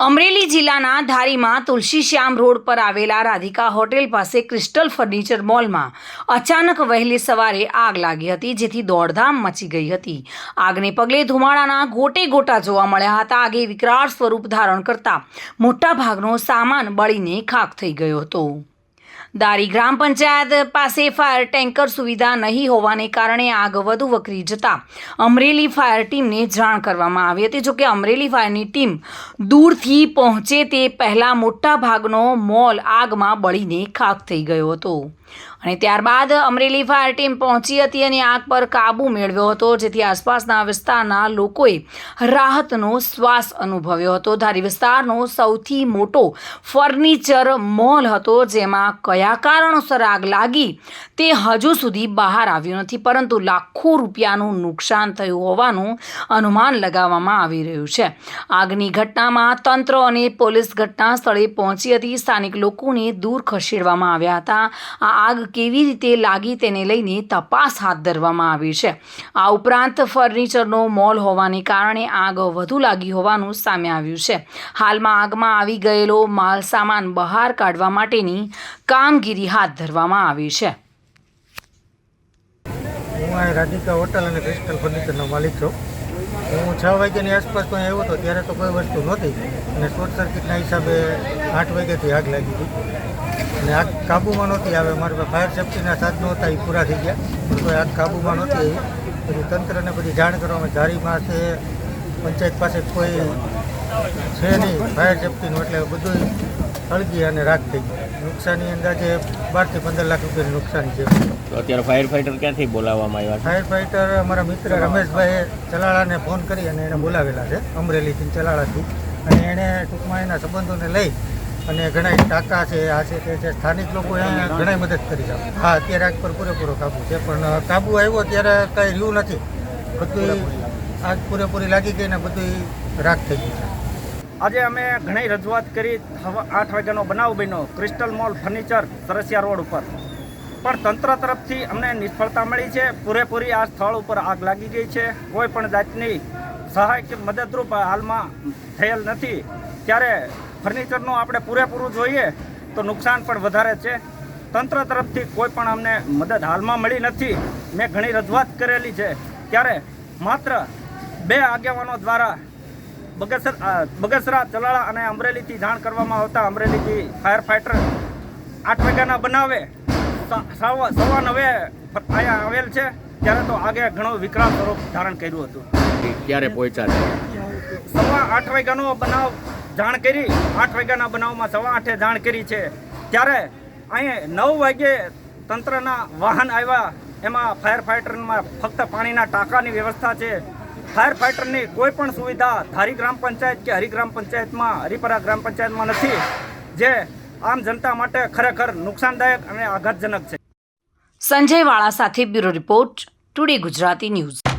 અમરેલી જિલ્લાના ધારીમાં તુલસીશ્યામ રોડ પર આવેલા રાધિકા હોટેલ પાસે ક્રિસ્ટલ ફર્નિચર મોલમાં અચાનક વહેલી સવારે આગ લાગી હતી, જેથી દોડધામ મચી ગઈ હતી. આગને પગલે ધુમાડાના ગોટે ગોટા જોવા મળ્યા હતા. આગે વિકરાળ સ્વરૂપ ધારણ કરતા મોટાભાગનો સામાન બળીને ખાખ થઈ ગયો હતો. દારી ગ્રામ પંચાયત પાસે ફાયર ટેન્કર સુવિધા નહીં હોવાને કારણે આગ વધુ વકરી જતા અમરેલી ફાયર ટીમને જાણ કરવામાં આવી હતી. જોકે અમરેલી ફાયરની ટીમ દૂરથી પહોંચે તે પહેલાં મોટા ભાગનો મોલ આગમાં બળીને ખાખ થઈ ગયો હતો. અને ત્યારબાદ અમરેલી ફાયર ટીમ પહોંચી હતી અને આગ પર કાબૂ મેળવ્યો હતો, જેથી આસપાસના વિસ્તારના લોકોએ રાહતનો શ્વાસ અનુભવ્યો હતો. ધારી વિસ્તારનો સૌથી મોટો ફર્નિચર મોલ હતો, જેમાં કયા કારણોસર આગ લાગી તે હજુ સુધી બહાર આવ્યું નથી, પરંતુ લાખો રૂપિયાનું નુકસાન થયું હોવાનું અનુમાન લગાવવામાં આવી રહ્યું છે. આગની ઘટનામાં તંત્ર અને પોલીસ ઘટના સ્થળે પહોંચી હતી. સ્થાનિક લોકોને દૂર ખસેડવામાં આવ્યા હતા. આ આગ કેવી રીતે લાગી તેને લઈને તપાસ હાથ ધરવામાં આવી છે. આ ઉપરાંત ફર્નિચરનો મોલ હોવાને કારણે આગ વધુ લાગી હોવાનું સામે આવ્યું છે. હાલમાં આગમાં આવી ગયેલો માલ સામાન બહાર કાઢવા માટેની કામગીરી હાથ ધરવામાં આવી છે. રાધિકા હોટલ અને ક્રિસ્ટલ ફર્નિચરનો માલિક છું. હું છ વાગ્યાની આસપાસ તો આવ્યો હતો ત્યારે તો કોઈ વસ્તુ નહોતી. અને શોર્ટ સર્કિટના હિસાબે આઠ વાગ્યાથી આગ લાગી હતી. અને આગ કાબૂમાં નહોતી આવે. મારા પાસે ફાયર સેફ્ટીના સાધનો હતા એ પૂરા થઈ ગયા. પણ કોઈ આગ કાબૂમાં નહોતી આવી. પછી તંત્રને બધી જાણ કરવામાં ધારીમાં છે. પંચાયત પાસે કોઈ છે નહીં. ફાયર સેફ્ટીનું એટલે બધું સળગી અને રાખ થઈ ગઈ. નુકસાની અંદાજે બારથી પંદર લાખ રૂપિયાની નુકસાની છે. તો અત્યારે ફાયર ફાઈટર ક્યાંથી બોલાવવામાં આવ્યા ફાયર ફાઈટર અમારા મિત્ર રમેશભાઈએ ચલાળાને ફોન કરી અને એને બોલાવેલા છે. અમરેલીથી ચલાળાથી. અને એણે ટૂંકમાં એના સંબંધોને લઈ અને ઘણા ટાંકા છે, આ છે, તે છે. સ્થાનિક લોકો ઘણા મદદ કરી છે. હા, અત્યારે આગ પર પૂરેપૂરો કાબુ છે, પણ કાબુ આવ્યો ત્યારે કંઈ રહ્યું નથી. બધું આગ પૂરેપૂરી લાગી ગઈ ને બધું રાખ થઈ ગયું છે. આજે અમે ઘણી રજૂઆત કરી આઠ વાગ્યાનો બનાવ બન્યો, Crystal mall furniture, Sarasiya road ઉપર. પણ તંત્ર તરફથી અમને નિષ્ફળતા મળી છે, પૂરેપૂરી આ સ્થળ ઉપર આગ લાગી ગઈ છે. કોઈ પણ જાતની સહાય કે મદદરૂપ હાલમાં થયેલ નથી. ત્યારે ફર્નિચરનું આપણે પૂરેપૂરું જોઈએ તો નુકસાન પણ વધારે છે. તંત્ર તરફથી કોઈ પણ અમને મદદ હાલમાં મળી નથી. મેં ઘણી રજૂઆત કરેલી છે. ત્યારે માત્ર બે આગેવાનો દ્વારા બગસર બગસરા ચલાળા અને અમરેલીથી જાણ કરવામાં આવતા અમરેલીથી ફાયર ફાઈટર આઠ વાગ્યાના બનાવે સવા નવે અહીંયા આવેલ છે. ત્યારે તો આગે ઘણો વિકરાળ સ્વરૂપ ધારણ કર્યું હતું. ક્યારે પહોંચ્યા સવા આઠ વાગ્યાનો બનાવ જાણ કરી, આઠ વાગ્યાના બનાવમાં સવા આઠે જાણ કરી છે. ત્યારે અહીં નવ વાગ્યે તંત્રના વાહન આવ્યા. એમાં ફાયર ફાઇટરમાં ફક્ત પાણીના ટાંકાની વ્યવસ્થા છે. ફાયર ફાઇટરની કોઈ પણ સુવિધા ધારી ગ્રામ પંચાયત કે હરિગ્રામ પંચાયતમાં, હરિપરા ગ્રામ પંચાયતમાં નથી. જે આમ જનતા માટે ખરેખર નુકસાનદાયક અને આઘાતજનક છે. સંજય વાળા સાથે bureau report, today Gujarati news.